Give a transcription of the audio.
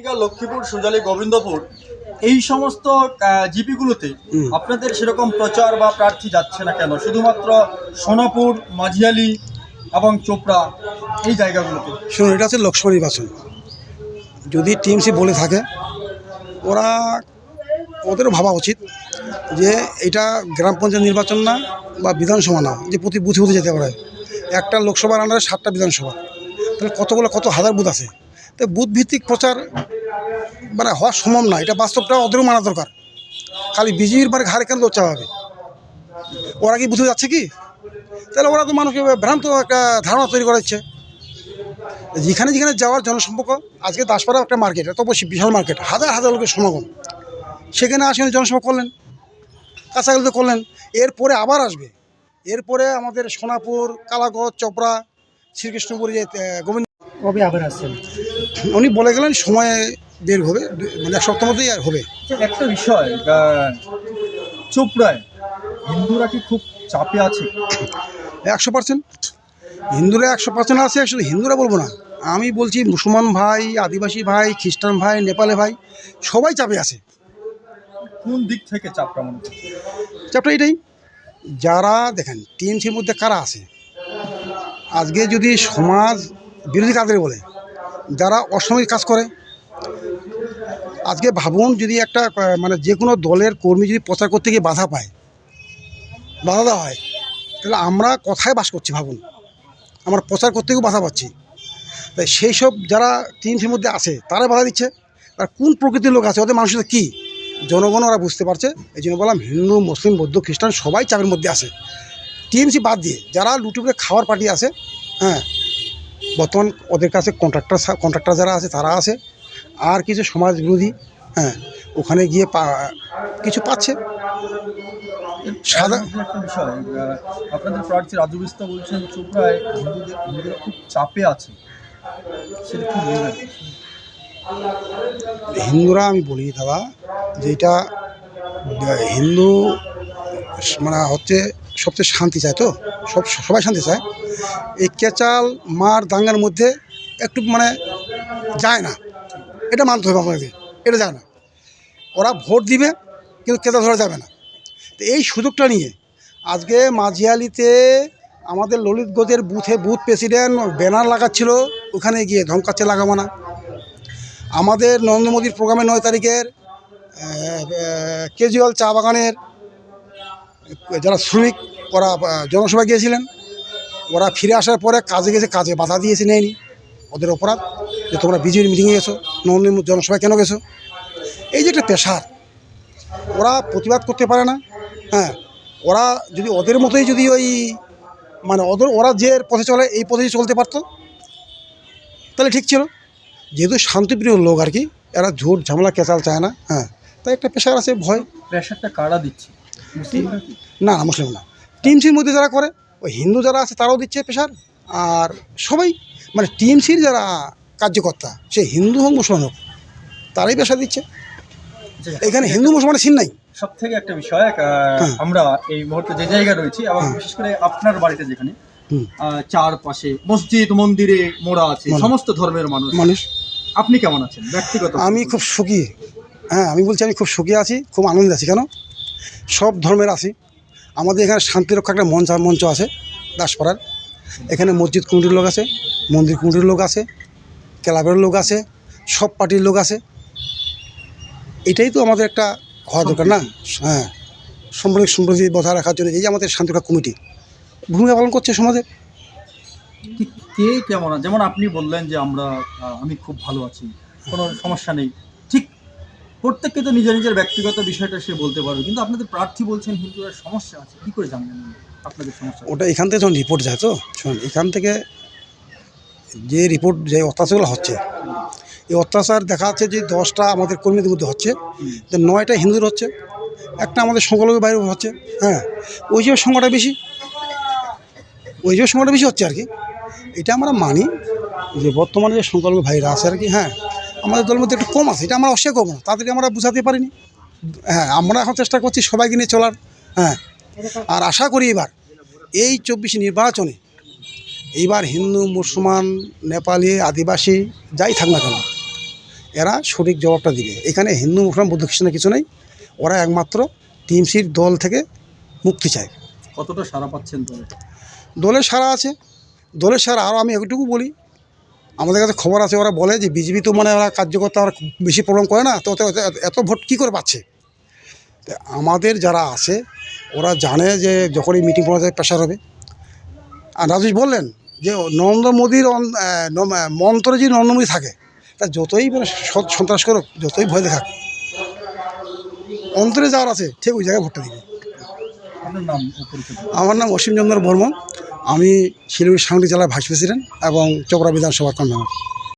দীঘা, লক্ষ্মীপুর সুজালি গোবিন্দপুর এই সমস্ত জিপিগুলোতে আপনাদের সেরকম প্রচার বা প্রার্থী যাচ্ছে না কেন? শুধুমাত্র সোনাপুর মাঝিয়ালি এবং চোপড়া এই জায়গাগুলোতে। শুনুন এটা হচ্ছে লোকসভা নির্বাচন। যদি টিএমসি বলে থাকে ওরা ওদেরও ভাবা উচিত যে এটা গ্রাম পঞ্চায়েত নির্বাচন না বা বিধানসভা না যে প্রতি বুথে বুথে যেতে পারে। একটা লোকসভার আন্ডারে সাতটা বিধানসভা। তাহলে কতগুলো কত হাজার বুথ আছে? তো বুথ ভিত্তিক প্রচার মানে হওয়া সম্ভব না। এটা বাস্তবটা ওদেরও মানা দরকার। খালি বিজেপির পরে ঘাড়ে কেন দোচা হবে ওরা কি বুথে যাচ্ছে কি? তাহলে ওরা তো মানুষকে ভ্রান্ত একটা ধারণা তৈরি করাচ্ছে। যেখানে যেখানে যাওয়ার জনসম্পর্ক, আজকে দাসপাড়া একটা মার্কেট এত বসে বিশাল মার্কেট, হাজার হাজার লোকের সমাগম। সেখানে আসেন জনসভা করলেন কাছাকাছি করলেন। এরপরে আবার আসবে। এরপরে আমাদের সোনাপুর কালাগঞ্জ চপড়া, শ্রীকৃষ্ণপুর যে গোবিন্দ কবে আবার আসছেন? উনি বলে গেলেন সময়ে বের হবে মানে এক সপ্তাহ মধ্যেই আর হবে। একটা বিষয় চোপড়ায় হিন্দুরা কি খুব চাপে আছে? একশো পার্সেন্ট হিন্দুরা একশো পার্সেন্ট আছে শুধু হিন্দুরা বলব না। আমি বলছি মুসলমান ভাই আদিবাসী ভাই খ্রিস্টান ভাই নেপালে ভাই সবাই চাপে আছে। কোন দিক থেকে চাপটা মনে হচ্ছে? চ্যাপ্টার এটাই। যারা দেখেন টিএমসির মধ্যে কারা আছে? আজকে যদি সমাজ বিরোধী কাদের বলে যারা অসামরিক কাজ করে। আজকে ভাবুন যদি একটা মানে যে কোনো দলের কর্মী যদি প্রচার করতে গিয়ে বাধা পায়, বাধা দেওয়া হয়, তাহলে আমরা কথায় বাস করছি ভাবুন? আমরা প্রচার করতে গিয়েও বাধা পাচ্ছি। তাই সেই সব যারা টিএমসির মধ্যে আছে, তারা বাধা দিচ্ছে। আর কোন প্রকৃতির লোক আছে, ওদের মানুষের কী? জনগণ ওরা বুঝতে পারছে। এই জন্য বললাম, হিন্দু, মুসলিম, বৌদ্ধ, খ্রিস্টান সবাই চাপের মধ্যে আছে। টিএমসি বাদ দিয়ে, যারা লুটে করে খাওয়ার পার্টি আছে হ্যাঁ বর্তমান ওদের কাছে কন্ট্রাক্টর কন্ট্রাক্টর যারা আছে তারা আছে। আর কিছু সমাজ বিরোধী হ্যাঁ ওখানে গিয়ে কিছু পাচ্ছে। সাদা এর মধ্যে একটা বিষয় আপনাদের প্রার্থী রাজু বিস্তা বলছেন চোপড়ায় হিন্দুদের হিন্দুরা খুব চাপে আছে। সেটা কি বলবেন? হিন্দুরা আমি বলি দাদা যে এটা হিন্দু মানে হচ্ছে সবচেয়ে শান্তি চায় তো? সব সবাই শান্তি চায়। এই কেচাল, মার, দাঙ্গার মধ্যে একটু মানে যায় না। এটা মানতে হবে আমাদের এটা যায় না। ওরা ভোট দিবে, কিন্তু কেতা ধরা যাবে না। তো এই সুযোগটা নিয়ে আজকে মাঝিয়ালিতে আমাদের ললিত ললিতগঞ্জের বুথে বুথ প্রেসিডেন্ট ব্যানার লাগাচ্ছিল, ওখানে গিয়ে ধমকাচ্ছে লাগাবো না আমাদের নরেন্দ্র মোদীর প্রোগ্রামে নয় তারিখের কেজরিওয়াল চা বাগানের যারা শ্রমিক, ওরা জনসভা গিয়েছিলেন। ওরা ফিরে আসার পরে কাজে গেছে কাজে বাধা দিয়েছে নেয়নি। ওদের অপরাধ যে তোমরা বিজেপির মিটিংয়ে গেছো মোদী জনসভায় কেন গেছো? এই যে একটা পেশার ওরা প্রতিবাদ করতে পারে না হ্যাঁ। ওরা যদি ওদের মতোই যদি ওই মানে ওদের ওরা যে পথে চলে এই পথেই চলতে পারতো তাহলে ঠিক ছিল। যেহেতু শান্তিপ্রিয় লোক আর কি এরা ঝোট ঝামেলা কেচাল চায় না হ্যাঁ। তাই একটা পেশার আছে ভয়। প্রেশারটা কারা দিচ্ছে? না না মুসলিম না। টিএমসির মধ্যে যারা করে ওই হিন্দু যারা আছে তারাও দিচ্ছে পেশার আর সবাই মানে টিএমসির যারা কার্যকর্তা সে হিন্দু হোক মুসলমান হোক তারাই পেশা দিচ্ছে। আচ্ছা, এখানে হিন্দু মুসলমানের সিন নাই। সব থেকে একটা বিষয় হ্যাঁ। আমরা এই মুহূর্তে যে জায়গায় রয়েছি এবং হ্যাঁ। বিশেষ করে আপনার বাড়িতে যেখানে চারপাশে মসজিদ মন্দিরে মোড়া আছে সমস্ত ধর্মের মানুষ। মানুষ। আপনি কেমন আছেন? ব্যক্তিগত আমি খুব সুখী। হ্যাঁ আমি বলছি আমি খুব সুখী আছি খুব আনন্দে আছি কেন? সব ধর্মের আছি। আমাদের এখানে শান্তিরক্ষা একটা মঞ্চ মঞ্চ আছে দাসপাড়ার এখানে মসজিদ কমিটির লোক আছে মন্দির কমিটির লোক আছে ক্লাবের লোক আছে সব পার্টির লোক আছে। এটাই তো আমাদের একটা হওয়া দরকার না? হ্যাঁ। সাম্প্রদায়িক সম্প্রতি বজায় রাখার জন্য এই যে আমাদের শান্তিরক্ষা কমিটি। ভূমিকা পালন করছে সমাজে। কে কেমন? যেমন আপনি বললেন যে আমরা আমি খুব ভালো আছি কোনো সমস্যা নেই। প্রত্যেককে তো নিজের নিজের ব্যক্তিগত বিষয়টা সে বলতে পারবে, কিন্তু আপনাদের প্রার্থী বলছেন হিন্দুরা সমস্যা আছে, কি করে জানবেন আপনাদের সমস্যা ওটা এখান থেকে যখন রিপোর্ট যায় তো শোন এখান থেকে যে রিপোর্ট যে অত্যাচারগুলো হচ্ছে, এই অত্যাচার দেখা যাচ্ছে যে দশটা আমাদের কর্মীদের মধ্যে হচ্ছে। যে নয়টা হিন্দুর হচ্ছে, একটা আমাদের সংখ্যালঘু বাইরে হচ্ছে হ্যাঁ ওই যে সংখ্যাটা বেশি, ওই যে সংখ্যাটা বেশি হচ্ছে আর কি, এটা আমরা মানি যে বর্তমানে যে সংখ্যালঘু ভাইরা আছে আর কি হ্যাঁ আমাদের দলের মধ্যে একটু কম আছে এটা আমরা অস্বীকার করব না তাদেরকে আমরা বুঝাতে পারিনি। হ্যাঁ আমরা এখন চেষ্টা করছি সবাইকে নিয়ে চলার হ্যাঁ। আর আশা করি এবার এই চব্বিশ নির্বাচনে এইবার হিন্দু মুসলমান নেপালি আদিবাসী যাই থাক না কেন এরা সঠিক জবাবটা দিবে। এখানে হিন্দু মুসলমান বৌদ্ধ খ্রিস্টানের কিছু নেই ওরা একমাত্র টিএমসির দল থেকে মুক্তি চায়। কতটা সারা পাচ্ছেন তবে দলের সারা আছে দলের সারা আরও আমি একটুকু বলি আমাদের কাছে খবর আছে ওরা বলে যে বিজেপি তো মানে ওরা কার্যকর্তা ওরা বেশি প্রবলেম করে না তো এত ভোট কী করে পাচ্ছে? তা আমাদের যারা আছে ওরা জানে যে যখনই মিটিং পড়া যায় প্রেশার হবে। আর রাজেশ বললেন যে নরেন্দ্র মোদীর মন্ত্রে যদি নরেন্দ্র মোদী থাকে তা যতই মানে সন্ত্রাস করুক যতই ভয় দেখাক অন্তরে যাওয়ার আছে ঠিক ওই জায়গায় ভোটটা দিবে। আমার নাম অসীম চন্দ্র বর্মন। আমি শিলিগুড়ি সাংলি জেলার ভাইস প্রেসিডেন্ট এবং চোপড়া বিধানসভার কনভেনর।